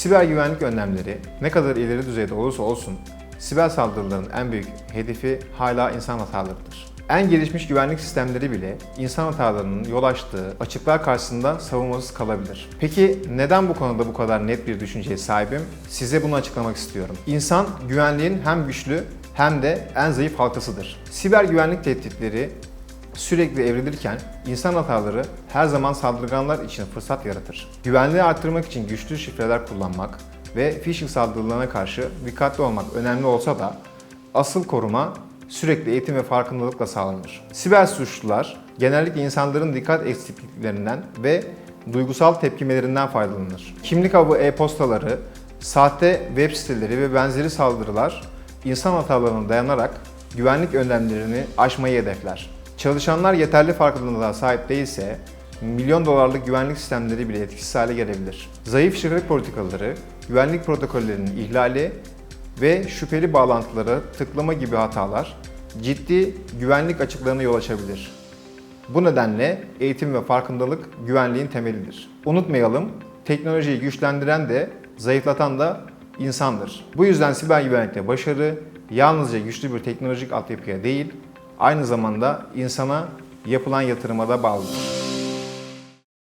Siber güvenlik önlemleri ne kadar ileri düzeyde olursa olsun siber saldırıların en büyük hedefi hala insan hatalarıdır. En gelişmiş güvenlik sistemleri bile insan hatalarının yol açtığı açıklar karşısında savunmasız kalabilir. Peki neden bu konuda bu kadar net bir düşünceye sahibim? Size bunu açıklamak istiyorum. İnsan güvenliğin hem güçlü hem de en zayıf halkasıdır. Siber güvenlik tehditleri sürekli evrilirken insan hataları her zaman saldırganlar için fırsat yaratır. Güvenliği arttırmak için güçlü şifreler kullanmak ve phishing saldırılarına karşı dikkatli olmak önemli olsa da asıl koruma sürekli eğitim ve farkındalıkla sağlanır. Siber suçlular genellikle insanların dikkat eksikliklerinden ve duygusal tepkimelerinden faydalanır. Kimlik avı e-postaları, sahte web siteleri ve benzeri saldırılar insan hatalarına dayanarak güvenlik önlemlerini aşmayı hedefler. Çalışanlar yeterli farkındalığa sahip değilse milyon dolarlık güvenlik sistemleri bile etkisiz hale gelebilir. Zayıf şifre politikaları, güvenlik protokollerinin ihlali ve şüpheli bağlantılara tıklama gibi hatalar ciddi güvenlik açıklarına yol açabilir. Bu nedenle eğitim ve farkındalık güvenliğin temelidir. Unutmayalım, teknolojiyi güçlendiren de zayıflatan da insandır. Bu yüzden siber güvenlikte başarı yalnızca güçlü bir teknolojik altyapıya değil, aynı zamanda insana yapılan yatırıma da bağlıdır.